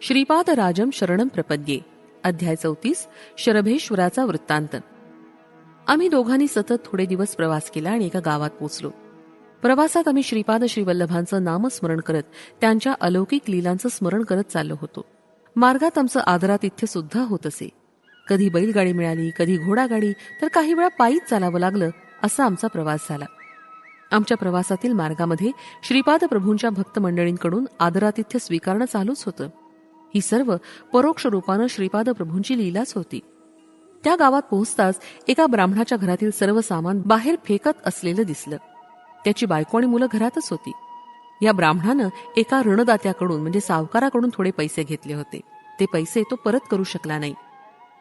श्रीपाद राजम शरणम प्रपद्ये. अध्याय चौतीस शरभेश्वराचा वृत्तांत. आम्ही दोघांनी सतत थोडे दिवस प्रवास केला आणि एका गावात पोचलो. प्रवासात आम्ही श्रीपाद श्रीवल्लभांचं नामस्मरण करत त्यांच्या अलौकिक लीलांचं स्मरण करत चाललो होतो. मार्गात आमचं आदरातिथ्य सुद्धा होत असे. कधी बैलगाडी मिळाली कधी घोडागाडी तर काही वेळा पायीच चालावं लागलं असा आमचा प्रवास झाला. आमच्या प्रवासातील मार्गामध्ये श्रीपाद प्रभूंच्या भक्त मंडळींकडून आदरातिथ्य स्वीकारणं चालूच होतं. ही सर्व परोक्ष रूपानं श्रीपाद प्रभूंची लीलाच होती. त्या गावात पोहोचताच एका ब्राह्मणाच्या घरातील सर्व सामान बाहेर फेकत असलेलं दिसलं. त्याची बायको आणि मुलं घरातच होती. या ब्राह्मणानं एका ऋणदात्याकडून म्हणजे सावकाराकडून थोडे पैसे घेतले होते. ते पैसे तो परत करू शकला नाही.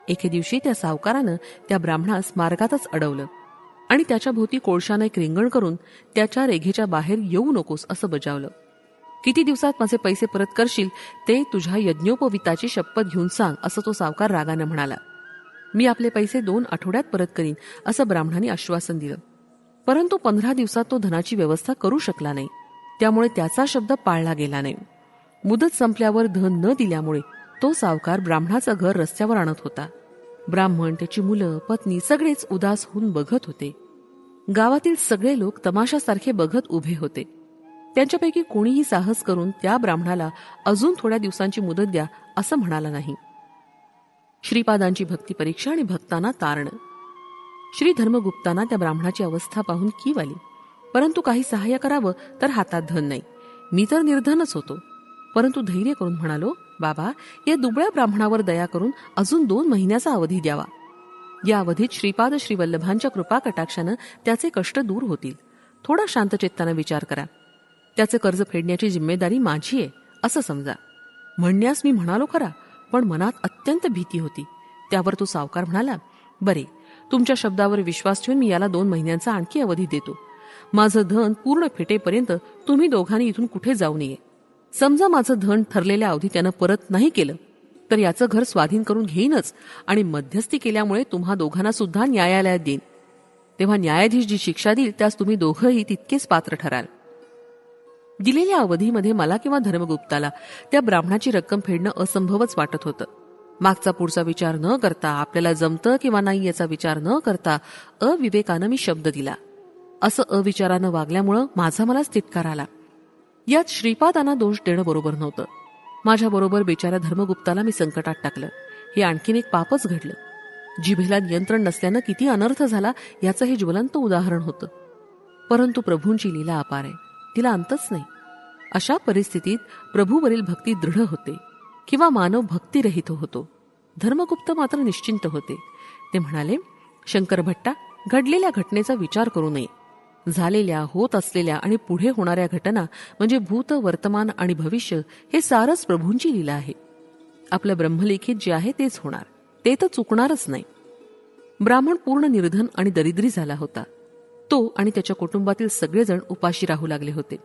एके दिवशी त्या सावकारानं त्या ब्राह्मणास मार्गातच अडवलं आणि त्याच्या भोवती कोळशानं एक रिंगण करून त्याच्या रेघेच्या बाहेर येऊ नकोस असं बजावलं. किती दिवसात माझे पैसे परत करशील? ते तुझ्या यज्ञोपविताची शपथ घेऊन सांग असं तो सावकार रागानं म्हणाला. मी आपले पैसे दोन आठवड्यात परत करीन असं ब्राह्मणाने आश्वासन दिलं. परंतु पंधरा दिवसात तो धनाची व्यवस्था करू शकला नाही. त्यामुळे त्याचा शब्द पाळला गेला नाही. मुदत संपल्यावर धन न दिल्यामुळे तो सावकार ब्राह्मणाचं घर रस्त्यावर आणत होता. ब्राह्मण त्याची मुलं पत्नी सगळेच उदास होऊन बघत होते. गावातील सगळे लोक तमाशासारखे बघत उभे होते. त्यांच्यापैकी कोणीही साहस करून त्या ब्राह्मणाला अजून थोड्या दिवसांची मुदत द्या असं म्हणाला नाही. श्रीपादांची भक्ती परीक्षा आणि भक्तांना तारणं. श्री धर्मगुप्तांना त्या ब्राह्मणाची अवस्था पाहून कीव आली. परंतु काही सहाय्य करावं तर हातात धन नाही. मी तर निर्धनच होतो. परंतु धैर्य करून म्हणालो बाबा या दुबळ्या ब्राह्मणावर दया करून अजून दोन महिन्याचा अवधी द्यावा. या अवधीत श्रीपाद श्रीवल्लभांच्या कृपा कटाक्षानं त्याचे कष्ट दूर होतील. थोडा शांतचित्तानं विचार करा. त्याचे कर्ज फेडण्याची जिम्मेदारी माझी आहे असं समजा. म्हणण्यास मी म्हणालो खरा पण मनात अत्यंत भीती होती. त्यावर तो सावकार म्हणाला बरे तुमच्या शब्दावर विश्वास ठेवून मी याला दोन महिन्यांचा आणखी अवधी देतो. माझं धन पूर्ण फेटेपर्यंत तुम्ही दोघांनी इथून कुठे जाऊ नये. समजा माझं धन ठरलेल्या अवधी त्यानं परत नाही केलं तर याचं घर स्वाधीन करून घेईनच आणि मध्यस्थी केल्यामुळे तुम्हा दोघांना सुद्धा न्यायालयात देईन. तेव्हा न्यायाधीश जी शिक्षा देईल त्यास तुम्ही दोघंही तितकेच पात्र ठराल. दिलेल्या अवधीमध्ये मला किंवा धर्मगुप्ताला त्या ब्राह्मणाची रक्कम फेडणं असंभवच वाटत होतं. मागचा पुढचा विचार न करता आपल्याला जमतं किंवा नाही याचा विचार न करता अविवेकानं मी शब्द दिला. असं अविचारानं वागल्यामुळं माझा मलाच तिटकार आला. यात श्रीपादांना दोष देणं बरोबर नव्हतं. माझ्याबरोबर बिचाऱ्या धर्मगुप्ताला मी संकटात टाकलं. हे आणखीन एक पापच घडलं. जिभेला नियंत्रण नसल्यानं किती अनर्थ झाला याचं हे ज्वलंत उदाहरण होतं. परंतु प्रभूंची लीला अपार आहे. तिला अंतच नाही. अशा परिस्थितीत प्रभूवरील भक्ती दृढ होते किंवा मानव भक्तिरहित होतो. धर्मगुप्त मात्र निश्चिंत होते. ते म्हणाले शंकर भट्टा घडलेल्या घटनेचा विचार करू नये. झालेल्या होत असलेल्या आणि पुढे होणाऱ्या घटना म्हणजे भूत वर्तमान आणि भविष्य हे सारच प्रभूंची लीला आहे. आपलं ब्रह्मलेखित जे आहे तेच होणार. ते तर चुकणारच नाही. ब्राह्मण पूर्ण निर्धन आणि दरिद्री झाला होता. तो आणि त्याच्या कुटुंबातील सगळेजण उपाशी राहू लागले होते.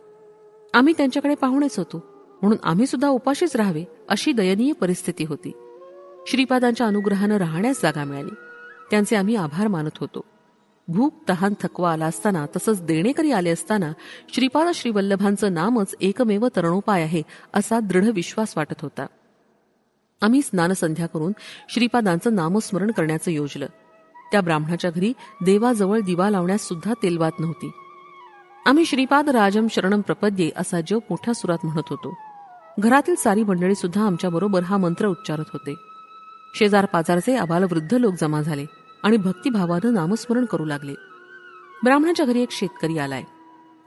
आम्ही त्यांच्याकडे पाहुणेच होतो. म्हणून आम्ही सुद्धा उपाशीच राहावे अशी दयनीय परिस्थिती होती. श्रीपादांच्या अनुग्रहानं राहण्यास जागा मिळाली. त्यांचे आम्ही आभार मानत होतो. भूक तहान थकवा आला असताना तसंच देणेकरी आले असताना श्रीपाद श्रीवल्लभांचं नामच एकमेव तरणोपाय आहे असा दृढ विश्वास वाटत होता. आम्ही स्नानसंध्या करून श्रीपादांचं नामस्मरण करण्याचं योजलं. त्या ब्राह्मणाच्या घरी देवाजवळ दिवा लावण्यास सुद्धा तेलवात नव्हती. आम्ही श्रीपाद राजम शरणम प्रपद्ये असा जप मोठ्या सुरात म्हणत होतो. घरातील सारी मंडळी सुद्धा आमच्याबरोबर हा मंत्र उच्चारत होते. शेजार पाजारचे आबाल वृद्ध लोक जमा झाले आणि भक्तिभावानं नामस्मरण करू लागले. ब्राह्मणाच्या घरी एक शेतकरी आलाय.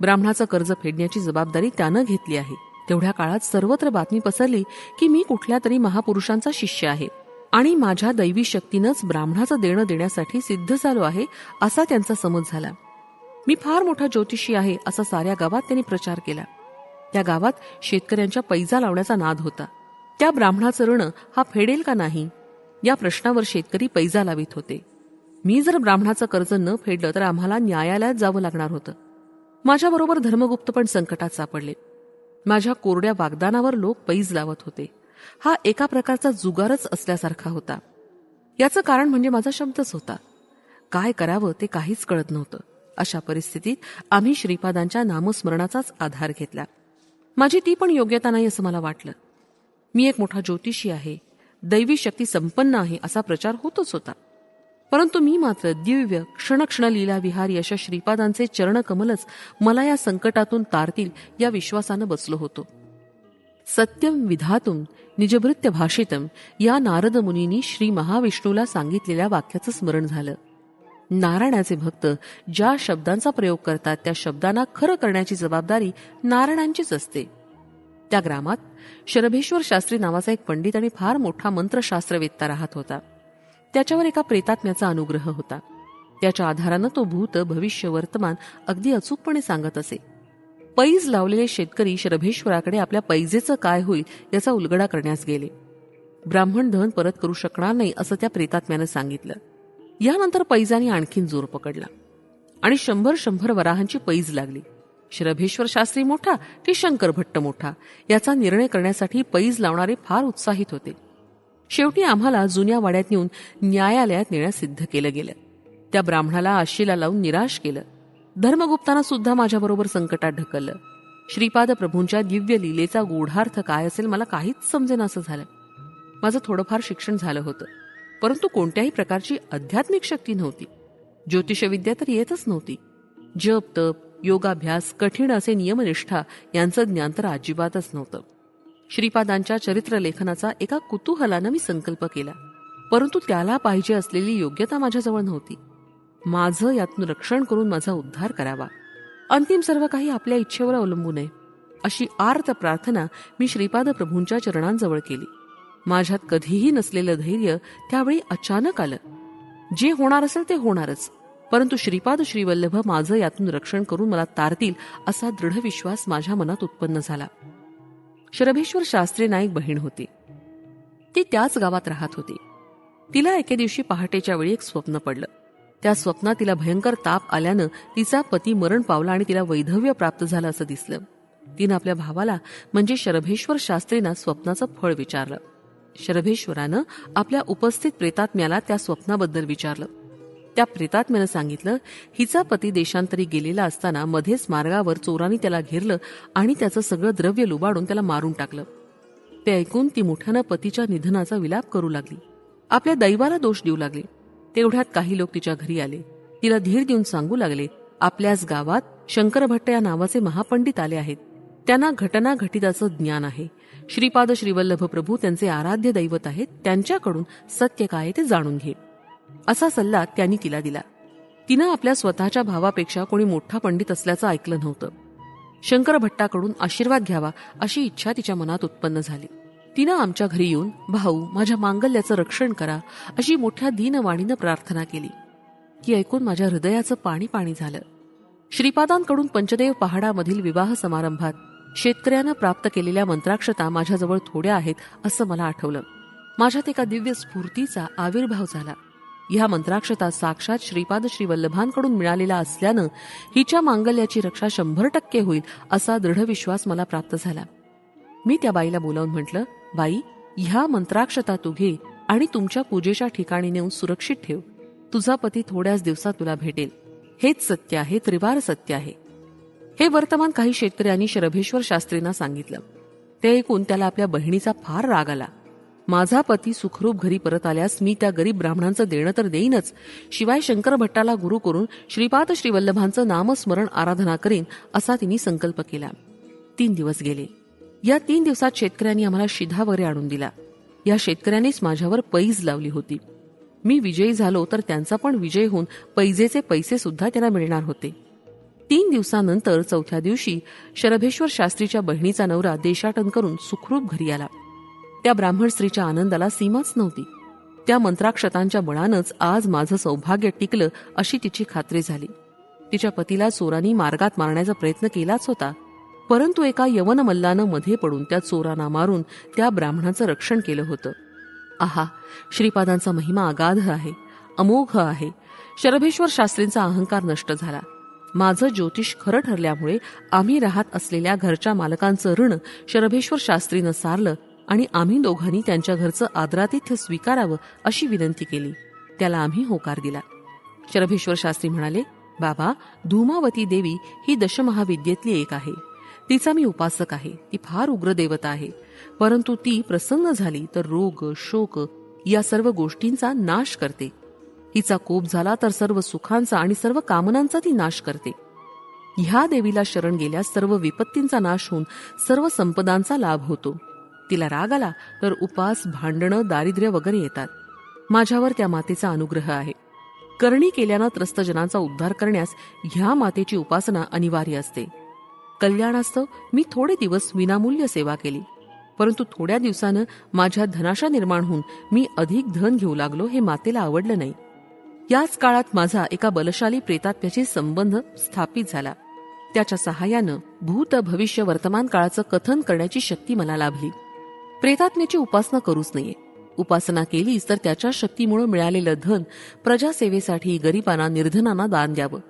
ब्राह्मणाचं कर्ज फेडण्याची जबाबदारी त्यानं घेतली आहे. तेवढ्या काळात सर्वत्र बातमी पसरली की मी कुठल्या तरी महापुरुषांचा शिष्य आहे. आणि माझ्या दैवी शक्तीनंच ब्राह्मणाचं देणं देण्यासाठी सिद्ध झालो आहे असा त्यांचा समज झाला. मी फार मोठा ज्योतिषी आहे असा साऱ्या गावात त्यांनी प्रचार केला. त्या गावात शेतकऱ्यांच्या पैजा लावण्याचा नाद होता. त्या ब्राह्मणाचं ऋण हा फेडेल का नाही या प्रश्नावर शेतकरी पैजा लावित होते. मी जर ब्राह्मणाचं कर्ज न फेडलं तर आम्हाला न्यायालयात जावं लागणार होतं. माझ्याबरोबर धर्मगुप्त पण संकटात सापडले. माझ्या कोरड्या वागदानावर लोक पैज लावत होते. हा एका प्रकारचा जुगारच असल्यासारखा होता. याचं कारण म्हणजे माझा शब्दच होता. काय करावं ते काहीच कळत नव्हतं. अशा परिस्थितीत आम्ही श्रीपादांच्या नामस्मरणाचाच आधार घेतला. माझी ती पण योग्यता नाही असं मला वाटलं. मी एक मोठा ज्योतिषी आहे. दैवी शक्ती संपन्न आहे असा प्रचार होतच होता. परंतु मी मात्र दिव्य क्षणक्षण लीला विहारी अशा श्रीपादांचे चरणकमलच मला या संकटातून तारतील या विश्वासानं बसलो होतो. सत्यम विधातुम निजभृत्य भाषितम या नारद मुनींनी श्री महाविष्णूला सांगितलेल्या वाक्याचं स्मरण झालं. नारायणाचे भक्त ज्या शब्दांचा प्रयोग करतात त्या शब्दांना खरं करण्याची जबाबदारी नारायणांचीच असते. त्या ग्रामात शरभेश्वर शास्त्री नावाचा एक पंडित आणि फार मोठा मंत्रशास्त्रवेत्ता राहत होता. त्याच्यावर एका प्रेतात्म्याचा अनुग्रह होता. त्याच्या आधारानं तो भूत भविष्य वर्तमान अगदी अचूकपणे सांगत असे. पैज लावलेले शेतकरी शरभेश्वराकडे आपल्या पैजेचं काय होईल याचा उलगडा करण्यास गेले. ब्राह्मण धन परत करू शकणार नाही असं त्या प्रेतात्म्यानं सांगितलं. यानंतर पैजाने आणखीन जोर पकडला आणि शंभर शंभर वराहांची पैज लागली. शरभेश्वर शास्त्री मोठा की शंकर भट्ट मोठा याचा निर्णय करण्यासाठी पैज लावणारे फार उत्साहित होते. शेवटी आम्हाला जुन्या वाड्यात नेऊन न्यायालयात नेण्यास सिद्ध केलं गेलं. त्या ब्राह्मणाला आशीला लावून निराश केलं. धर्मगुप्तांना सुद्धा माझ्याबरोबर संकटात ढकललं. श्रीपाद प्रभूंच्या दिव्य लीलेचा गूढार्थ काय असेल मला काहीच समजेन असं झालं. माझं थोडंफार शिक्षण झालं होतं परंतु कोणत्याही प्रकारची आध्यात्मिक शक्ती नव्हती. ज्योतिषविद्या तर येतच नव्हती. जप तप योगाभ्यास कठीण असे नियमनिष्ठा यांचं ज्ञान तर अजिबातच नव्हतं. श्रीपादांच्या चरित्र लेखनाचा एका कुतूहलानं मी संकल्प केला परंतु त्याला पाहिजे असलेली योग्यता माझ्याजवळ नव्हती. माझं यातून रक्षण करून माझा उद्धार करावा. अंतिम सर्व काही आपल्या इच्छेवर अवलंबून आहे. अशी आर्त प्रार्थना मी श्रीपाद प्रभूंच्या चरणांजवळ केली. माझ्यात कधीही नसलेलं धैर्य त्यावेळी अचानक आलं. जे होणार असेल ते होणारच. परंतु श्रीपाद श्रीवल्लभ माझं यातून रक्षण करून मला तारतील असा दृढ विश्वास माझ्या मनात उत्पन्न झाला. शरभेश्वर शास्त्री नाईक बहीण होती. ती त्याच गावात राहत होती. तिला एके दिवशी पहाटेच्या वेळी एक स्वप्न पडलं. त्या स्वप्नात तिला भयंकर ताप आल्यानं तिचा पती मरण पावला आणि तिला वैधव्य प्राप्त झालं असं दिसलं. तिनं आपल्या भावाला म्हणजे शरभेश्वर शास्त्रींना स्वप्नाचं फळ विचारलं. शरभेश्वरानं आपल्या उपस्थित प्रेतात्म्याला त्या स्वप्नाबद्दल विचारलं. त्या प्रेतात्म्यानं सांगितलं हिचा पती देशांतरी गेलेला असताना मध्येच मार्गावर चोरांनी त्याला घेरलं आणि त्याचं सगळं द्रव्य लुबाडून त्याला मारून टाकलं. ते ऐकून ती मोठ्यानं पतीच्या निधनाचा विलाप करू लागली. आपल्या दैवाला दोष देऊ लागली. तेवढ्यात काही लोक तिच्या घरी आले. तिला धीर देऊन सांगू लागले आपल्याच गावात शंकरभट्ट या नावाचे महापंडित आले आहेत. त्यांना घटना घटिताचं ज्ञान आहे. श्रीपाद श्रीवल्लभ प्रभू त्यांचे आराध्य दैवत आहेत. त्यांच्याकडून सत्य काय ते जाणून घे. असा सल्ला त्यांनी तिला दिला. तिनं आपल्या स्वतःच्या भावापेक्षा कोणी मोठा पंडित असल्याचं ऐकलं नव्हतं. शंकरभट्टाकडून आशीर्वाद घ्यावा अशी इच्छा तिच्या मनात उत्पन्न झाली. तिनं आमच्या घरी येऊन भाऊ माझ्या मांगल्याचं रक्षण करा अशी मोठ्या दीनवाणीनं प्रार्थना केली. ती ऐकून माझ्या हृदयाचं पाणी पाणी झालं. श्रीपादांकडून पंचदेव पहाडामधील विवाह समारंभात शेतकऱ्यानं प्राप्त केलेल्या मंत्राक्षता माझ्याजवळ थोड्या आहेत असं मला आठवलं. माझ्यात एका दिव्य स्फूर्तीचा आविर्भाव झाला. ह्या मंत्राक्षता साक्षात श्रीपाद श्रीवल्लभांकडून मिळालेला असल्यानं हिच्या मांगल्याची रक्षा शंभर टक्के होईल असा दृढ विश्वास मला प्राप्त झाला. मी त्या बाईला बोलावून म्हटलं बाई ह्या मंत्राक्षता तू घे आणि तुमच्या पूजेच्या ठिकाणी नेऊन सुरक्षित ठेव. तुझा पती थोड्याच दिवसात तुला भेटेल. हेच सत्य आहे त्रिवार सत्य आहे. हे वर्तमान काही शेतकऱ्यांनी शरभेश्वर शास्त्रींना सांगितलं. ते ऐकून त्याला आपल्या बहिणीचा फार राग आला. माझा पती सुखरूप घरी परत आल्यास मी त्या गरीब ब्राह्मणांचं देणं तर देईनच. शिवाय शंकर भट्टाला गुरु करून श्रीपाद श्रीवल्लभांचं नामस्मरण आराधना करीन असा तिने संकल्प केला. तीन दिवस गेले. या तीन दिवसात शेतकऱ्यांनी आम्हाला शिधा वगैरे आणून दिला या शेतकऱ्यांनीच माझ्यावर पैज लावली होती. मी विजयी झालो तर त्यांचा पण विजय होऊन पैजेचे पैसे सुद्धा त्यांना मिळणार होते. तीन दिवसानंतर चौथ्या दिवशी शरभेश्वर शास्त्रीच्या बहिणीचा नवरा देशाटन करून सुखरूप घरी आला. त्या ब्राह्मण स्त्रीच्या आनंदाला सीमाच नव्हती. त्या मंत्राक्षतांच्या बळानंच आज माझं सौभाग्य टिकलं अशी तिची खात्री झाली. तिच्या पतीला चोरांनी मार्गात मारण्याचा प्रयत्न केलाच होता परंतु एका यवन मल्लानं मध्ये पडून त्या चोरांना मारून त्या ब्राह्मणाचं रक्षण केलं होतं. आहा श्रीपादांचा महिमा अगाध आहे अमोघ आहे. शरभेश्वर शास्त्रींचा अहंकार नष्ट झाला. माझं ज्योतिष खरं ठरल्यामुळे आम्ही राहत असलेल्या घरच्या मालकांचं ऋण शरभेश्वर शास्त्रीनं सारलं आणि आम्ही दोघांनी त्यांच्या घरचं आदरातिथ्य स्वीकारावं अशी विनंती केली. त्याला आम्ही होकार दिला. शरभेश्वर शास्त्री म्हणाले बाबा धूमावती देवी ही दशमहाविद्येतली एक आहे. तिचा मी उपासक आहे. ती फार उग्र देवता आहे. परंतु ती प्रसन्न झाली तर रोग शोक या सर्व गोष्टींचा नाश करते. हिचा कोप झाला तर सर्व सुखांचा आणि सर्व कामनांचा ती नाश करते. ह्या देवीला शरण गेल्यास सर्व विपत्तींचा नाश होऊन सर्व संपदांचा लाभ होतो. तिला राग आला तर उपास भांडणं दारिद्र्य वगैरे येतात. माझ्यावर त्या मातेचा अनुग्रह आहे. करणी केल्यानं त्रस्तजनांचा उद्धार करण्यास ह्या मातेची उपासना अनिवार्य असते. कल्याणास्तव मी थोडे दिवस विनामूल्य सेवा केली. परंतु थोड्या दिवसानं माझ्या धनाशा निर्माण होऊन मी अधिक धन घेऊ लागलो हे मातेला आवडलं नाही. याच काळात माझा एका बलशाली प्रेतात्म्याशी संबंध स्थापित झाला. त्याच्या सहाय्यानं भूत भविष्य वर्तमान काळाचं कथन करण्याची शक्ती मला लाभली. प्रेतात्म्याची उपासना करूच नये उपासना केलीच तर त्याच्या शक्तीमुळे मिळालेलं धन प्रजासेवेसाठी गरिबांना निर्धनांना दान द्यावं.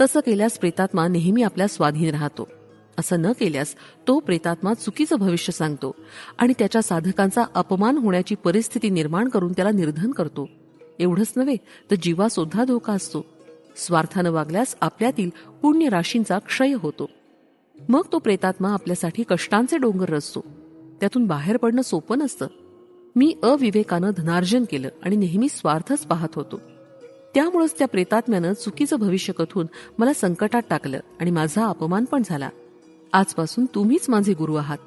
तसं केल्यास प्रेतात्मा नेहमी आपल्या स्वाधीन राहतो. असं न केल्यास तो प्रेतात्मा चुकीचं भविष्य सांगतो आणि त्याच्या साधकांचा अपमान होण्याची परिस्थिती निर्माण करून त्याला निर्धन करतो. एवढंच नव्हे तर जीवासुद्धा धोका असतो. स्वार्थानं वागल्यास आपल्यातील पुण्य राशींचा क्षय होतो. मग तो प्रेतात्मा आपल्यासाठी कष्टांचे डोंगर रचतो. त्यातून बाहेर पडणं सोपं नसतं. मी अविवेकानं धनार्जन केलं आणि नेहमी स्वार्थच पाहत होतो. त्यामुळेच त्या प्रेतात्म्यानं चुकीचं भविष्य कथून मला संकटात टाकलं आणि माझा अपमान पण झाला. आजपासून तुम्हीच माझे गुरु आहात.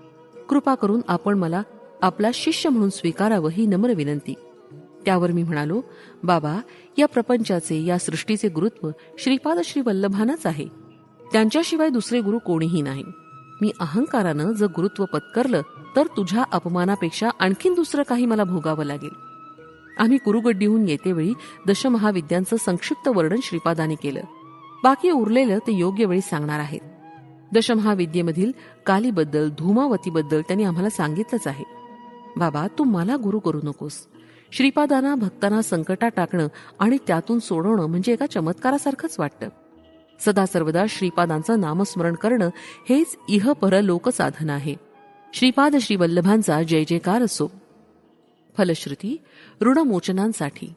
कृपा करून आपण मला आपला शिष्य म्हणून स्वीकारावं ही नम्र विनंती. त्यावर मी म्हणालो बाबा या प्रपंचाचे या सृष्टीचे गुरुत्व श्रीपाद श्री वल्लभानच आहे. त्यांच्याशिवाय दुसरे गुरु कोणीही नाही. मी अहंकारानं जर गुरुत्व पत्करलं तर तुझ्या अपमानापेक्षा आणखीन दुसरं काही मला भोगावं लागेल. आम्ही कुरुगड्डीहून येतेवेळी दशमहाविद्यांचं संक्षिप्त वर्णन श्रीपादाने केलं. बाकी उरलेलं ते योग्य वेळी सांगणार आहेत. दशमहाविद्येमधील कालीबद्दल धूमावतीबद्दल त्यांनी आम्हाला सांगितलंच आहे. बाबा तू मला गुरु करू नकोस. श्रीपादांना भक्तांना संकटात टाकणं आणि त्यातून सोडवणं म्हणजे एका चमत्कारासारखंच वाटतं. सदा सर्वदा श्रीपादांचं नामस्मरण करणं हेच इह पर लोकसाधन आहे. श्रीपाद श्रीवल्लभांचा जय जयकार असो. फलश्रुती ऋणमोचनांसाठी.